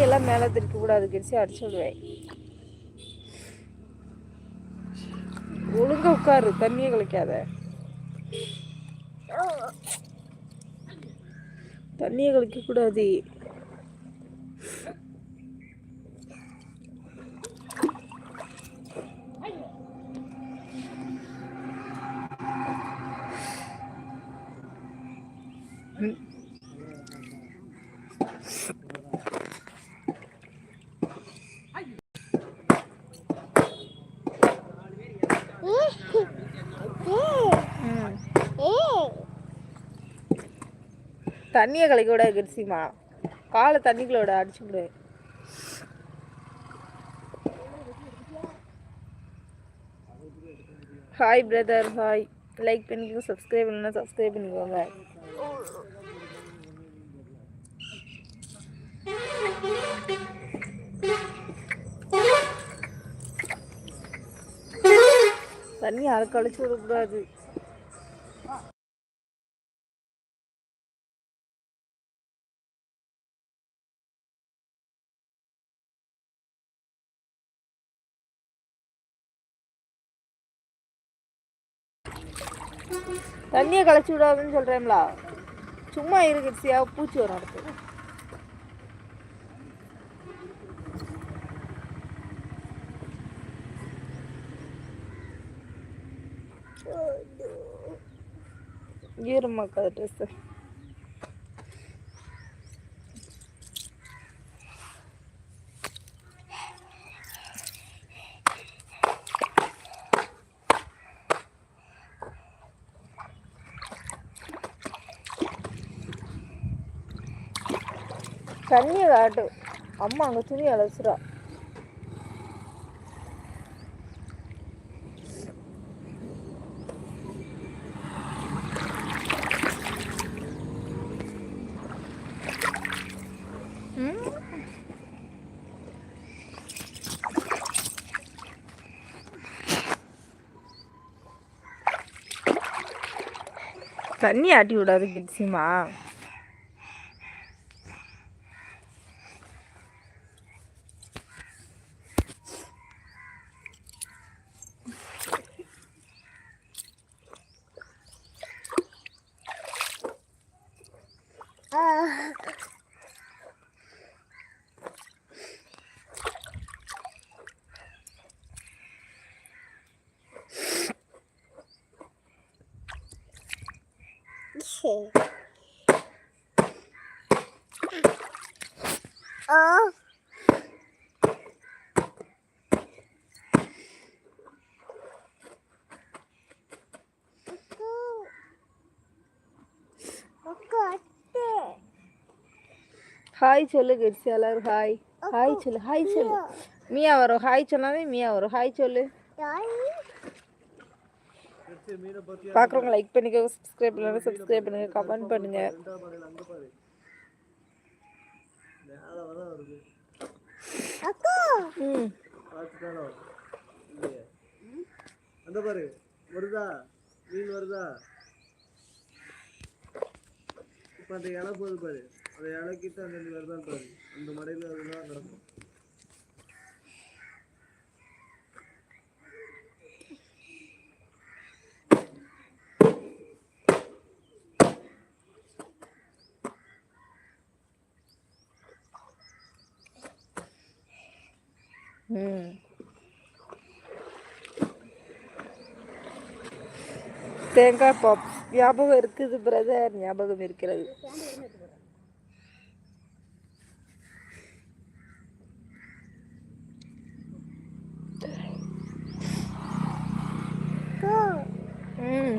எல்லாம் மேலே திருக்க கூடாது கிடிச்சு அடிச்சு விடுவேன். ஒழுங்கா உட்காரு தண்ணியை கழிக்காத தண்ணியை கழிக்க கூடாது ம். தண்ணியை கழிக்க விடாது கிரிசிமா காலை தண்ணிக்குள்ள விட அடிச்சு விடு. ஹாய் பிரதர் ஹாய் லைக் பண்ணிக்கோங்க சப்ஸ்கிரைப் பண்ணலாம் சப்ஸ்கிரைப் பண்ணிக்கோங்க. தண்ணி அதை கழிச்சு விடக்கூடாது. தண்ணியை களைச்சி விடாதுன்னு சொல்கிறேங்களா சும்மா இருக்குச்சியா பூச்சி வரும் அடுத்து ஈரமாக்காத ட்ரெஸ்ஸு தண்ணியை காட்டு அம்மா அங்கே துணி அலசுறா. தண்ணி ஆட்டி விடாது கிட்ஸிமா ஹாய் சொல்லு கிட்ஸ் எல்லாரும் ஹாய் ஹாய் சொல்லு ஹாய் சொல்லு மியா வரும் ஹாய் சொன்னாவே மியா வரும் ஹாய் சொல்லு பார்க்குறவங்க லைக் பண்ணிக்கோங்க சப்ஸ்கிரைப் பண்ணுங்க சப்ஸ்கிரைப் பண்ணுங்க கமெண்ட் பண்ணுங்க. ம். பார்த்துட்டானோ இல்லையே அந்த பாரு வருதா மீன் வருதா இப்போ அந்த இலை போகுது பாரு. அந்த இலைக்கிட்ட அந்த வருதான் பாரு. அந்த மடையில் அதுதான் கிடக்கும் ம் தேங்காய் பாப் ஞாபகம் இருக்குது பிரதர் ஞாபகம் இருக்கிறது ம்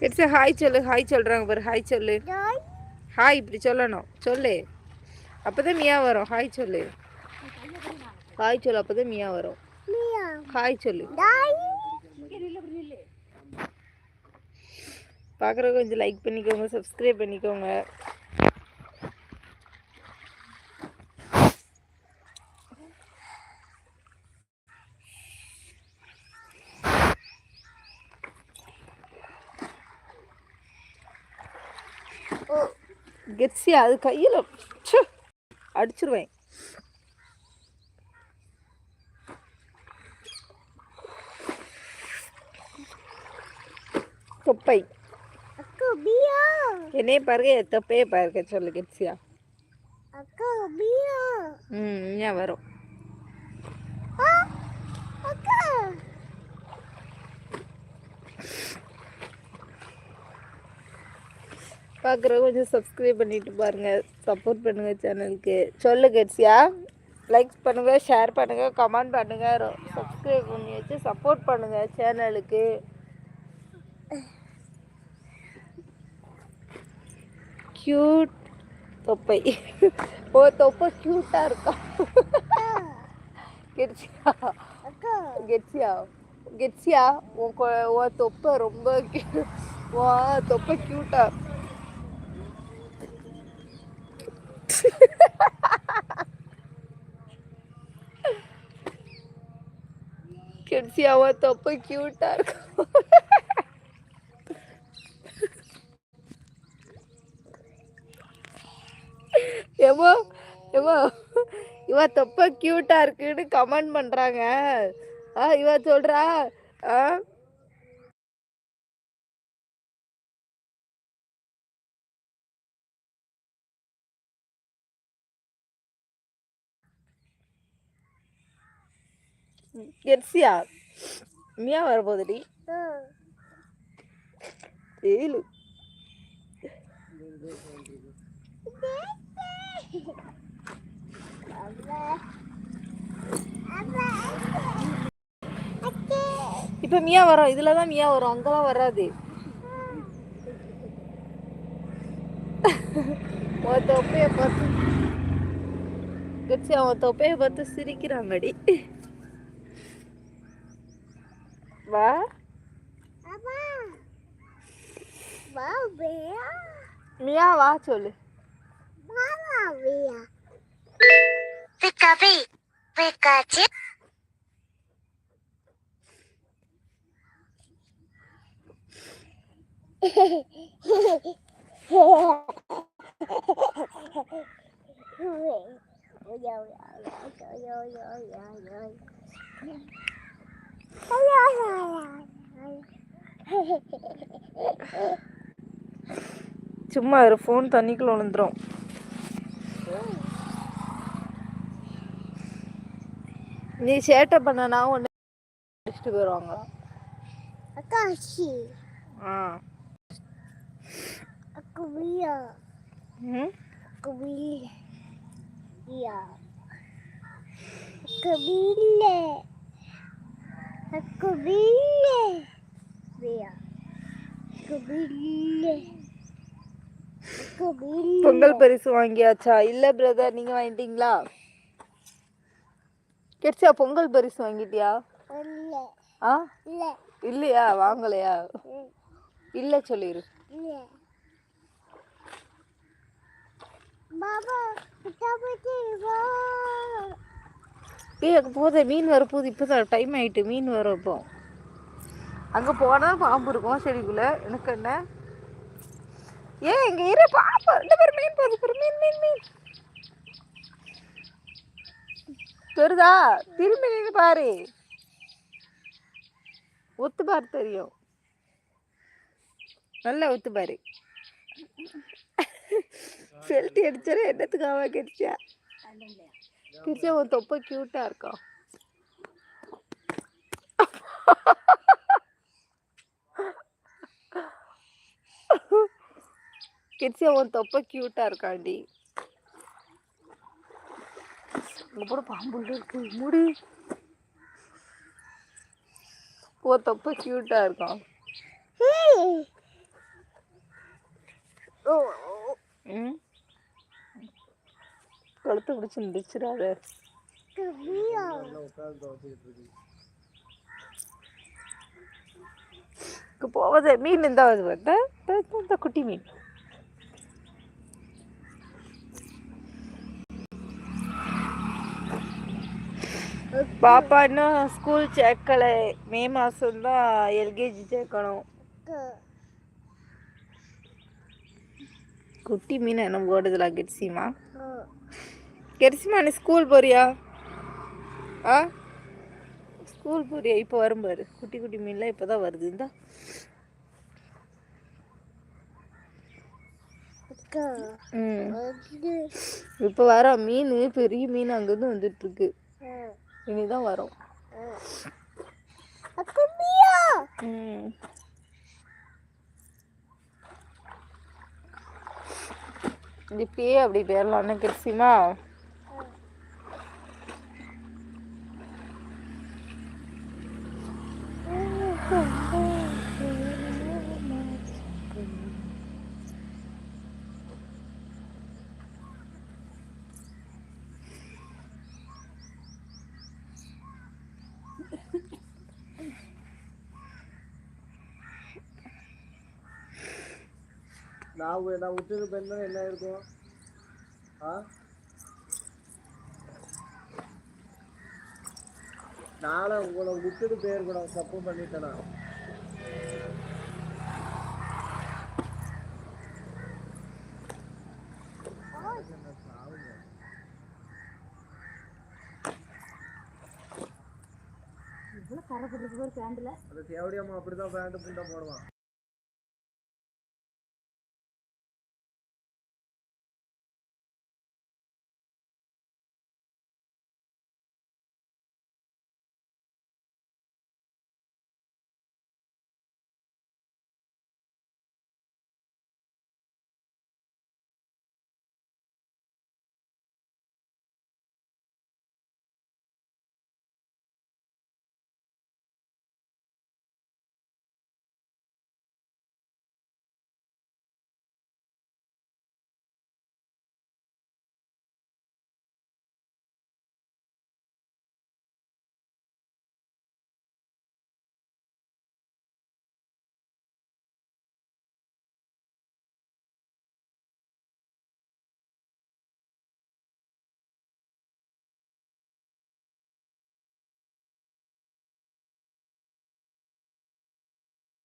கெட்ஸியா ஹாய் சொல்லு ஹாய் சொல்கிறாங்க பாரு ஹாய் சொல்லு. ஹாய். இப்படி சொல்லணும். சொல்லு. அப்பதான் மியா வரும். ஹாய் சொல்லு. ஹாய் சொல்லு அப்பதான் மியா வரும். ஹாய் சொல்லு. பார்க்குற கொஞ்சம் லைக் பண்ணிக்கோங்க சப்ஸ்கிரைப் பண்ணிக்கோங்க. கெட்ஸி அது கையில் அடிச்சிருவேன். தொப்பை. என்னைய பாருங்க என் தொப்பையே பாருங்க சொல்லு கெட்ஸியா. Aku biar. ம் ஏன் வரும். பார்க்குறவங்க கொஞ்சம் சப்ஸ்கிரைப் பண்ணிட்டு பாருங்க சப்போர்ட் பண்ணுங்க சேனலுக்கு சொல்லு கெட்ஸியா. லைக் பண்ணுங்க ஷேர் பண்ணுங்க கமெண்ட் பண்ணுங்க. சப்ஸ்கிரைப் பண்ணி வச்சு சப்போர்ட் பண்ணுங்க சேனலுக்கு க்யூட் தொப்பை ஓ தொப்பை க்யூட்டாக இருக்கா கெட்ஸியா Aku. கெட்ஸியா கெட்ஸியா உன் உன் தொப்பை ரொம்ப. உன் தொப்பை க்யூட்டா கெட்ஸியா உன் தொப்பை க்யூட்டா இருக்கும் இவ தொப்ப கியூட்டா இருக்குன்னு கமெண்ட் பண்றாங்க. ஆ இவ சொல்றா ஆ? கெட்ஸியா மியா வரப்போகுதுடி. ஏழு. இப்போ மியா வரும் இதுல தான் மியா வரும் அங்கெல்லாம் வராது. உன் தொப்பைய பார்த்து கட்சி அவன் தொப்பைய பார்த்து சிரிக்கிறாங்கடி வா. Abah. மியா வா சொல்லு. Mama biar. சும்மா ஒரு ஃபோன் தண்ணிக்குள்ள விழுந்துரும் நீ சேட்டை பண்ணனா ஒன்று அடிச்சுட்டு போயிடுவாங்க asyik. ஆ biar. ம். Bila. Aku bila. Aku bila. Pongal பரிசு வாங்கியாச்சா இல்லை பிரதர் நீங்கள் வாங்கிட்டீங்களா கெட்ஸா பொங்கல் பரிசு வாங்கிட்டியா. ஆ. இல்லையா? வாங்கலையா? இல்லை. Baba. ஏய் அங்கே போதே மீன் வரப்போகுது. இப்போ தான் டைம் ஆயிட்டு மீன் இப்போ. அங்கே போனால் பாம்பு இருக்கும். செடிக்குள்ளே. எனக்கு என்ன? ஏன் இங்கே இரு பாம்பு. இந்த பேர் மீன் போகுது மீன் மீன் மீன். தெரியுதா திரும்பி நின்று பாரு. ஒத்து பாரு தெரியும். நல்லா ஒத்து பாரு. பெல்ட் அடிச்சாலே என்னத்துக்காக கிரிச்சா? கிரிச்சா உன் தொப்பை க்யூட்டாக இருக்கும் கிரிச்சா உன் தொப்பை க்யூட்டாக இருக்காண்டி. இங்கே கூட பாம்புள்ள இருக்கு. முடி. உன் தொப்பை க்யூட்டாக இருக்கான் ம். கழுத்தை பிடிச்சி நிடிச்சிடாத இங்கே மீன் இந்த இந்த குட்டி மீன். பாப்பா இன்னும் ஸ்கூல் சேர்க்கலை மே மாதம் தான் எல்கேஜி சேர்க்கணும். குட்டி மீன் என்ன ஓடுதுல கெட்சிமா கெட்சிமா நீ ஸ்கூல் போறியா? ஆ? ஸ்கூல் போறியா? இப்போ வரும் பாரு. குட்டி குட்டி மீன்லாம் இப்போ தான் வருது. இந்த. இப்போ வர மீன் பெரிய மீன் அங்கேருந்து வந்துட்டு இருக்கு இனிதான் வரும். ம். இப்பயே அப்படி போயிடலாம்னு கிறிஸ்டிமா? நான் நான் விட்டுட்டு போயிருந்தா என்ன இருக்கும் ஆ நாளை உங்களை விட்டுட்டு போயிருக்கூடாது தப்பு பண்ணிட்டேனா அந்த தேவடியம்மா அப்படிதான் பேண்ட் புண்டை போடுவான்